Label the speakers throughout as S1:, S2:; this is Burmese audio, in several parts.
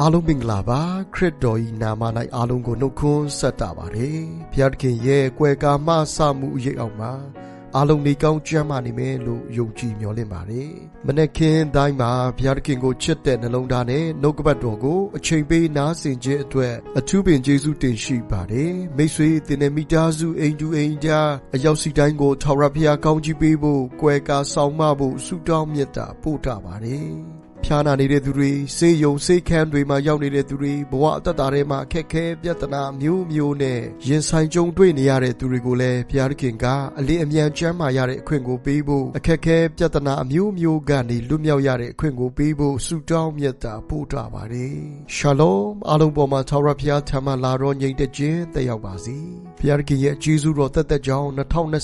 S1: အားလုံးမင်္ဂလာပါခရစ်တော်ဤနာမ၌အားလုံးကိုနှုတ်ခွန်းဆက်တာပါတယ်ဘုရားသခင်ရဲ့ကွယ်ကာမဆမှုအရေးအောင်မှာအားလုံးနေကောင်းကြမ်းမာနေမယ်လို့ယုံကြည်မျှော်လင့်ပါတယ်မနေ့ကင်းတိုင်းမှာဘုရားသခင်ကိုချစ်တဲ့နှလုံးသားနဲ့နှုတ်ကပတ်တော်ကိုအချိန်ပေးနားဆင်ခြင်းအတွက်အထူးပင်ကျေးဇူးတင်ရှိပါတယ်မိတ်ဆွေတင်တဲ့မိသားစုအိမ်တူအိမ်ကြားအရောက်စီတိုင်းကိုထာဝရဘုရားကောင်းချီးပေးဖို့ကွယ်ကာဆောင်မဖို့ဆုတောင်းမြတ်တာပို့တာပါတယ် ဖျားနာနေတဲ့သူတွေစေယုံစေခန်းတွေမှာရောက်နေတဲ့သူတွေဘဝအသက်တာထဲမှာအခက်ခဲပြဿနာမျိုးမျိုးနဲ့ရင်ဆိုင်ကြုံတွေ့နေရတဲ့သူတွေကိုလည်းဘုရားသခင်ကအလေးအမြန်ချမ်းမာရတဲ့အခွင့်ကိုပေးဖို့အခက်ခဲပြဿနာအမျိုးမျိုးကနေလွတ်မြောက်ရတဲ့အခွင့်ကိုပေးဖို့ဆုတောင်းမြတ်တာပို့တာပါတယ်ရှာလုံအားလုံးပေါ်မှာထာဝရဘုရားထံမှလာတော်ညီတဲ့ခြင်းတက်ရောက်ပါစေဘုရားသခင်ရဲ့ကျေးဇူးတော်သက်သက်ကြောင့်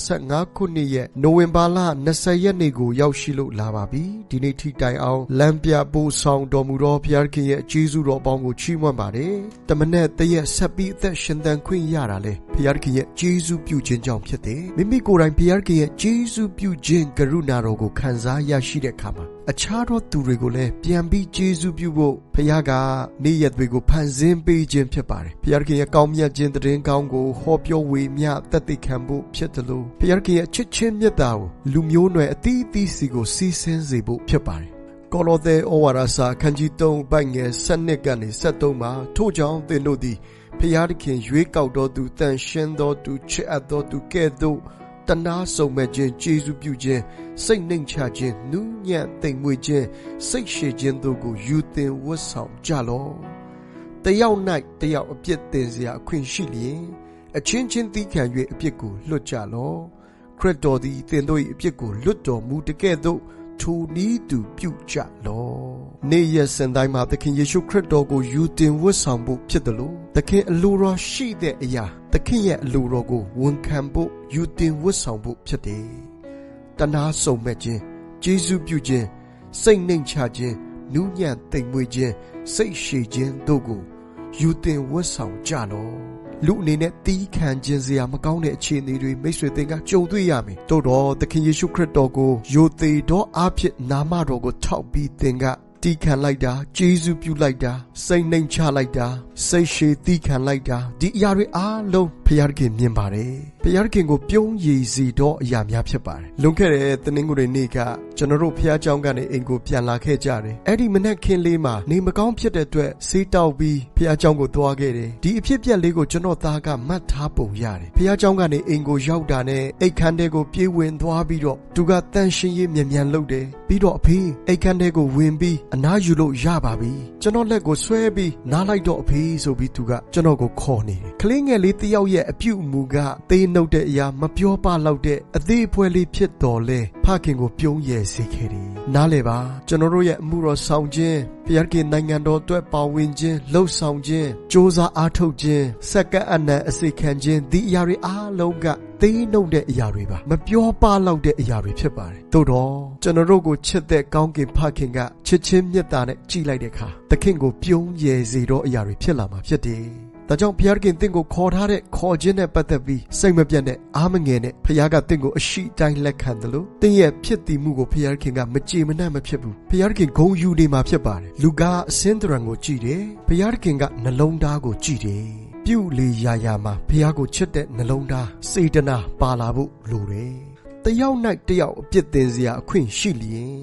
S1: 2025ခုနှစ်ရဲ့နိုဝင်ဘာလ20ရက်နေ့ကိုရောက်ရှိလို့လာပါပြီဒီနေ့ထိတိုင်အောင်လမ်းပြပို့ဆောင်တော်မူသောဘုရားခင်ရဲ့အကျေးဇူးတော်ပေါင်းကိုချီးမွမ်းပါတယ်။တမနဲ့တရက်ဆက်ပြီးအသက်ရှင်သန်ခွင့်ရတာလေဘုရားခင်ရဲ့ကျေးဇူးပြုခြင်းကြောင့်ဖြစ်တယ်။မိမိကိုယ်တိုင်ဘုရားခင်ရဲ့ကျေးဇူးပြုခြင်းကရုဏာတော်ကိုခံစားရရှိတဲ့အခါမှာအခြားသောသူတွေကိုလည်းပြန်ပြီးကျေးဇူးပြုဖို့ဘုရားကနေ့ရက်တွေကိုဖန်ဆင်းပေးခြင်းဖြစ်ပါတယ်။ဘုရားခင်ရဲ့ကောင်းမြတ်ခြင်းတည်င်းကောင်းကိုဟောပြောဝေမျှတသက်ခံဖို့ဖြစ်တယ်လို့ဘုရားခင်ရဲ့ချစ်ချင်းမြတ်တာကိုလူမျိုးနွယ်အသီးအသီးစီကိုစီးဆင်းစေဖို့ဖြစ်ပါတယ် ကောလောသဲဩဝါဒစာခန်းကြီး3ပိုက်ငယ်7ကနေ73မှာထို့ကြောင့်သင်တို့သည်ဖျားသခင်ရွေးကောက်တော်သူတန်ရှင်းတော်သူချစ်အပ်တော်သူကဲ့သို့တနာဆုံမဲ့ခြင်းကျေးဇူးပြုခြင်းစိတ်နှိမ်ချခြင်းနူးညံ့သိမ်မွေ့ခြင်းစိတ်ရှည်ခြင်းတို့ကိုယူသင်ဝတ်ဆောင်ကြလော့တယောက်၌တယောက်အပြစ်တင်စရာအခွင့်ရှိလျင်အချင်းချင်းသီးခံ၍အပြစ်ကိုလွတ်ကြလော့ခရစ်တော်သည်သင်တို့၏အပြစ်ကိုလွတ်တော်မူတကဲ့သို့ ထိုနည်းတူပြုကြလောနေ့ရက်စံတိုင်းမှာသခင်ယေရှုခရစ်တော်ကိုယူတင်ဝတ်ဆောင်ဖို့ဖြစ်တယ်လို့သခင်အလိုတော်ရှိတဲ့အရာသခင်ရဲ့အလိုတော်ကိုဝန်ခံဖို့ယူတင်ဝတ်ဆောင်ဖို့ဖြစ်တယ်တနာဆုံမဲ့ခြင်းကျေးဇူးပြုခြင်းစိတ်နှိမ်ချခြင်းနူးညံ့သိမ်မွေ့ခြင်းစိတ်ရှည်ခြင်းတို့ကိုယူတင်ဝတ်ဆောင်ကြလော လူအနေနဲ့တီးခံခြင်းစရာမကောင်းတဲ့အခြေအနေတွေမိတ်ဆွေသင်ကကြုံတွေ့ရမယ်။တို့တော့သခင်ယေရှုခရစ်တော်ကိုယိုသေးတော်အဖြစ်နာမတော်ကိုထောက်ပြီးသင်က တီးခံလိုက်တာကျေးဇူးပြုလိုက်တာစိတ်နှိမ်ချလိုက်တာစိတ်ရှည်တီးခံလိုက်တာဒီအရာတွေအားလုံးဘုရားခင်မြင်ပါတယ်ဘုရားခင်ကိုပြုံးရည်စီတော့အရာများဖြစ်ပါတယ်လွန်ခဲ့တဲ့တနင်္ဂနွေနေ့ကကျွန်တော်တို့ဘုရားကျောင်းကနေအိမ်ကိုပြန်လာခဲ့ကြတယ်အဲ့ဒီမနေ့ခင်လေးမှာနေမကောင်းဖြစ်တဲ့အတွက်ဆေးတောက်ပြီးဘုရားကျောင်းကိုသွားခဲ့တယ်ဒီအဖြစ်ပြက်လေးကိုကျွန်တော်သားကမှတ်ထားပုံရတယ်ဘုရားကျောင်းကနေအိမ်ကိုရောက်တာနဲ့အိတ်ခမ်းတဲကိုပြေးဝင်သွားပြီးတော့သူကတန်ရှင်ရေးမြန်မြန်လုပ်တယ်ပြီးတော့အဖေးအိတ်ခမ်းတဲကိုဝင်ပြီးအနားယူလို့ရပါပြီကျွန်တော်လက်ကိုဆွဲပြီးနားလိုက်တော့အဖေဆိုပြီးသူကကျွန်တော်ကိုခေါ်နေတယ်ကလေးငယ်လေးတယောက်ရဲ့အပြုအမူကသေးနှုတ်တဲ့အရာမပြောပလောက်တဲ့အသေးအဖွဲလေးဖြစ်တော်လဲဖခင်ကိုပြုံးရယ်စေခဲ့တယ်နားလေပါကျွန်တော်တို့ရဲ့အမှုတော်ဆောင်ခြင်းဘုရားခင်နိုင်ငံတော်အတွက်ပါဝင်ခြင်းလှုပ်ဆောင်ခြင်းစ조사အားထုတ်ခြင်းစက္ကအနံအစိခံခြင်းဒီအရာတွေအားလုံးက သေးနှုတ်တဲ့အရာတွေပါမပြောပလောက်တဲ့အရာတွေဖြစ်ပါတယ်သို့တော့ကျွန်တော်တို့ကိုချစ်တဲ့ကောင်းကင်ဖခင်ကချစ်ချင်းမြတ်တာနဲ့ကြည်လိုက်တဲ့အခါသခင်ကိုပြုံးရည်စေတော့အရာတွေဖြစ်လာမှာဖြစ်တယ်ဒါကြောင့်ဘုရားခင်တင့်ကိုခေါ်ထားတဲ့ခေါ်ခြင်းနဲ့ပတ်သက်ပြီးစိတ်မပြတ်နဲ့အားမငယ်နဲ့ဘုရားကတင့်ကိုအရှိတိုင်းလက်ခံတယ်လို့တင့်ရဲ့ဖြစ်တည်မှုကိုဘုရားခင်ကမကြေမနက်မဖြစ်ဘူးဘုရားခင်ဂုံယူနေမှာဖြစ်ပါတယ်လူကအစင်းတရံကိုကြည်တယ်ဘုရားခင်ကနှလုံးသားကိုကြည်တယ် ပြုလေရာရာမှာဘုရားကိုချစ်တဲ့နှလုံးသားစေတနာပါလာဖို့လိုတယ်။တယောက်၌တယောက်အပြစ်တင်စရာအခွင့်ရှိလျင်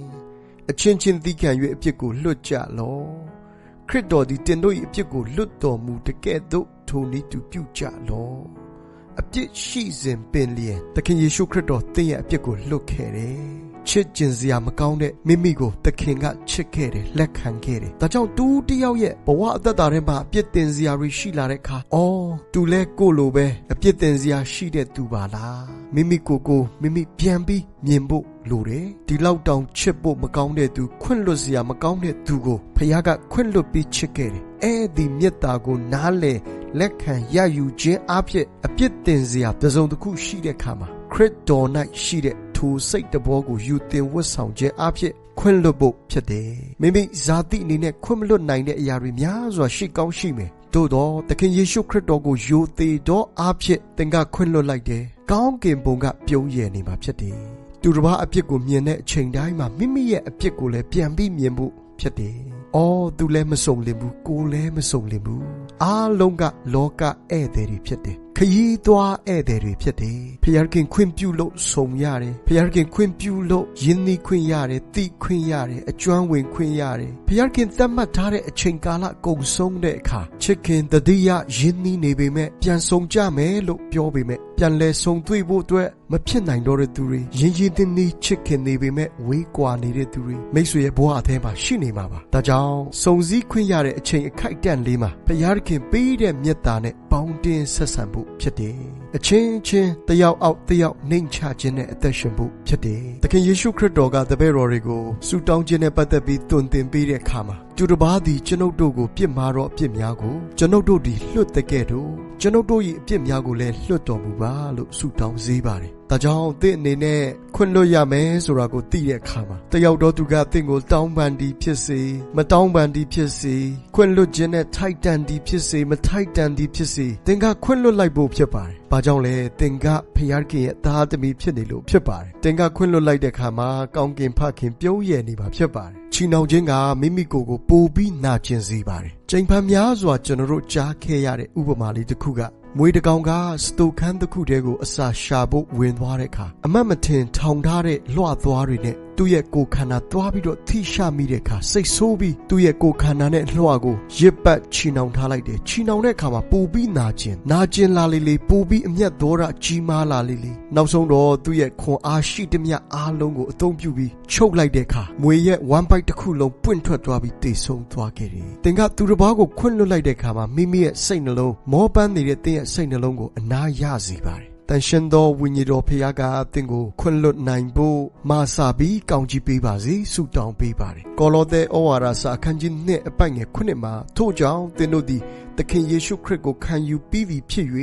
S1: အချင်းချင်းသီးခံ၍အပြစ်ကိုလွတ်ကြလော။ခရစ်တော်သည်တင်တို့၏အပြစ်ကိုလွတ်တော်မူတကဲ့သို့ထိုနည်းတူပြုကြလော။အပြစ်ရှိစဉ်ပင်လျင်သခင်ယေရှုခရစ်တော်သင်ရဲ့အပြစ်ကိုလွတ်ခဲ့တယ်။ ချစ်ကျင်စရာမကောင်းတဲ့မိမိကိုသခင်ကချစ်ခဲ့တယ်လက်ခံခဲ့တယ်။ဒါကြောင့်တူတယောက်ရဲ့ဘဝအသက်တာထဲမှာအပြစ်တင်စရာတွေရှိလာတဲ့အခါအော်သူလဲကိုလိုပဲအပြစ်တင်စရာရှိတဲ့သူပါလား။မိမိကိုကိုမိမိပြန်ပြီးမြင်ဖို့လိုတယ်။ဒီလောက်တောင်ချစ်ဖို့မကောင်းတဲ့သူခွင့်လွတ်စရာမကောင်းတဲ့သူကိုဖခင်ကခွင့်လွတ်ပြီးချစ်ခဲ့တယ်။အဲ့ဒီမေတ္တာကိုနားလေလက်ခံရယူခြင်းအဖြစ်အပြစ်တင်စရာတစုံတစ်ခုရှိတဲ့အခါမှာခရစ်တော်၌ရှိတဲ့ ထိုစိတ်တဘောကိုယူတင်ဝတ်ဆောင်ခြင်းအဖြစ်ခွင့်လွတ်ဖို့ဖြစ်တယ်မိမိဇာတိအနေနဲ့ခွင့်မလွတ်နိုင်တဲ့အရာတွေများစွာရှိကောင်းရှိမယ်တို့တော့သခင်ယေရှုခရစ်တော်ကိုယိုသေးတော်အဖြစ်သင်ကခွင့်လွတ်လိုက်တယ်ကောင်းကင်ဘုံကပြုံးရည်နေမှာဖြစ်တယ်သူတစ်ပါးအပြစ်ကိုမြင်တဲ့အချိန်တိုင်းမှာမိမိရဲ့အပြစ်ကိုလည်းပြန်ပြီးမြင်ဖို့ဖြစ်တယ်။ဩအော်သူလည်းမစုံလင်ဘူးကိုလည်းမစုံလင်ဘူးအားလုံးကလောကဧည့်သည်တွေဖြစ်တယ် ခရီးသွားဧည့်သည်တွေဖြစ်တယ်ဖျားခင်ခွင့်ပြုလို့ဆုံရတယ်ဖျားခင်ခွင့်ပြုလို့ယဉ်နီးခွင့်ရတယ်တိခွင့်ရတယ်အကျွမ်းဝင်ခွင့်ရတယ်ဖျားခင်သတ်မှတ်ထားတဲ့အချိန်ကာလကုန်ဆုံးတဲ့အခါချစ်ခင်တတိယယဉ်နီးနေပေမဲ့ပြန်ဆောင်ကြမယ်လို့ပြောပေမဲ့ပြန်လဲဆုံတွေ့ဖို့အတွက်မဖြစ်နိုင်တော့တဲ့သူတွေရင်ရင်တင်းတင်းချစ်ခင်နေပေမဲ့ဝေးကွာနေတဲ့သူတွေမိတ်ဆွေရဲ့ဘဝအထဲမှာရှိနေမှာပါဒါကြောင့်စုံစည်းခွင့်ရတဲ့အချိန်အခိုက်အတန့်လေးမှာဘုရားခင်ပေးတဲ့မေတ္တာနဲ့ပေါင်းတင်ဆက်ဆံဖို့ဖြစ်တယ်အချင်းချင်းတယောက်အောက်တယောက်နှိမ်ချခြင်းနဲ့အသက်ရှင်ဖို့ဖြစ်တယ်သခင်ယေရှုခရစ်တော်ကတပည့်တော်တွေကိုဆုတောင်းခြင်းနဲ့ပတ်သက်ပြီးတွင်တင်ပေးတဲ့အခါမှာ သူတစ်ပါးသည်ကျွန်ုပ်တို့ကိုပြစ်မှားတော့အပြစ်များကိုကျွန်ုပ်တို့သည်လွတ်တဲ့ကဲ့သို့ကျွန်ုပ်တို့၏အပြစ်များကိုလည်းလွတ်တော်မူပါလို့ဆုတောင်းစေပါတယ်။ဒါကြောင့်သင်အနေနဲ့ခွင့်လွတ်ရမယ်ဆိုတာကိုသိတဲ့အခါမှာတယောက်တော့သူကသင်ကိုတောင်းပန်သည်ဖြစ်စေမတောင်းပန်သည်ဖြစ်စေခွင့်လွတ်ခြင်းနဲ့ထိုက်တန်သည်ဖြစ်စေမထိုက်တန်သည်ဖြစ်စေသင်ကခွင့်လွတ်လိုက်ဖို့ဖြစ်ပါတယ်။ဘာကြောင့်လဲသင်ကဖျားခင်ရဲ့သားသမီးဖြစ်နေလို့ဖြစ်ပါတယ်။သင်ကခွင့်လွတ်လိုက်တဲ့အခါမှာကောင်းကင်ဖခင်ပြုံးရည်နေမှာဖြစ်ပါတယ်။ ချီနှောင်ခြင်းကမိမိကိုယ်ကိုပိုပြီးနာကျင်စေပါတယ်။ချိန်ဖန်များစွာကျွန်တော်တို့ကြားခဲ့ရတဲ့ဥပမာလေးတစ်ခုကမွေတကောင်ကစတိုခန်းတစ်ခုတည်းကိုအစာရှာဖို့ဝင်သွားတဲ့အခါအမတ်မထင်ထောင်ထားတဲ့လွှသွားတွေနဲ့ သူ့ရဲ့ကိုယ်ခန္ဓာသွားပြီးတော့ထိရှမိတဲ့အခါစိတ်ဆိုးပြီးသူ့ရဲ့ကိုယ်ခန္ဓာနဲ့လွှကိုရစ်ပတ်ချီနှောင်ထားလိုက်တယ်ချီနှောင်တဲ့အခါမှာပူပြီးနာကျင်နာကျင်လာလေလေပူပြီးအမျက်သောတာကြီးမားလာလေလေနောက်ဆုံးတော့သူ့ရဲ့ခွန်အားရှိသမျှအားလုံးကိုအသုံးပြုပြီးချုပ်လိုက်တဲ့အခါမွေရဲ့ one bite တစ်ခုလုံးပွင့်ထွက်သွားပြီးတိတ်ဆုံးသွားခဲ့တယ်သင်ကသူတစ်ပါးကိုခွင့်လွတ်လိုက်တဲ့အခါမှာမိမိရဲ့စိတ်နှလုံးမောပန်းနေတဲ့သင်ရဲ့စိတ်နှလုံးကိုအနာရစေပါတယ် တန်ရှင်သောဝိညာဉ်တော်ဖခင်ကသင်ကိုခွင့်လွတ်နိုင်ဖို့မာစာပြီးကောင်းချီးပေးပါစေဆုတောင်းပေးပါတယ်ကောလောသဲဩဝါဒစာအခန်းကြီး2အပိုက်ငယ်9မှာထို့ကြောင့်သင်တို့သည်သခင်ယေရှုခရစ်ကိုခံယူပြီးပြီဖြစ်၍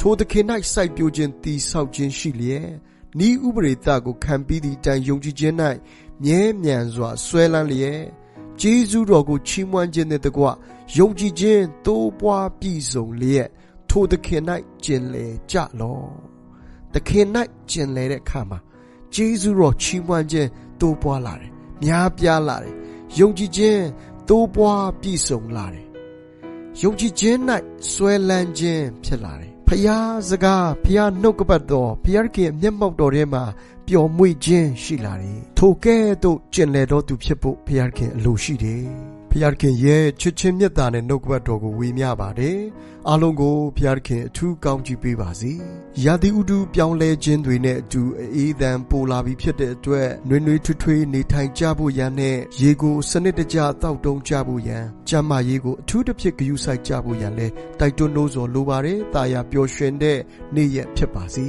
S1: ထိုသခင်၌စိုက်ပျိုးခြင်းတည်ဆောက်ခြင်းရှိလျက်ဤဥပရိသကိုခံပြီးသည့်တိုင်ယုံကြည်ခြင်း၌မြဲမြံစွာဆွဲလန်းလျက်ဂျေဇုတော်ကိုချီးမွမ်းခြင်းနဲ့တကွယုံကြည်ခြင်းတိုးပွားပြည့်စုံလျက် ထိုသခင်၌ကျင်လေကြလောသခင်၌ကျင်လေတဲ့အခါမှာဂျေဇုတော်ချီးမွမ်းခြင်းတိုးပွားလာတယ်များပြားလာတယ်ယုံကြည်ခြင်းတိုးပွားပြည့်စုံလာတယ်ယုံကြည်ခြင်း၌ဆွဲလန်းခြင်းဖြစ်လာတယ်ဖျားစကားဖျားနှုတ်ကပတ်တော်ဖျားခင်မျက်မှောက်တော်ထဲမှာပျော်မွေ့ခြင်းရှိလာတယ်ထိုကဲ့သို့ကျင်လေတော်သူဖြစ်ဖို့ဖျားခင်အလိုရှိတယ် ဖျားခင်ရဲ့ချစ်ချင်းမြတ်တာနဲ့နှုတ်ကပတ်တော်ကိုဝေမျှပါတယ်အားလုံးကိုဖျားခင်အထူးကောင်းချီးပေးပါစေရာသီဥတုပြောင်းလဲခြင်းတွေနဲ့အတူအေးသံပိုလာပြီးဖြစ်တဲ့အတွက်နှွေးနှွေးထွေးထွေးနေထိုင်ကြဖို့ရန်နဲ့ရေကိုစနစ်တကျတောက်တုံးကြဖို့ရန်ကျမ်းမာရေးကိုအထူးတစ်ဖြစ်ဂရုစိုက်ကြဖို့ရန်လဲတိုက်တွန်းလို့ဆိုလိုပါတယ်တာယာပျော်ရွှင်တဲ့နေ့ရက်ဖြစ်ပါစေ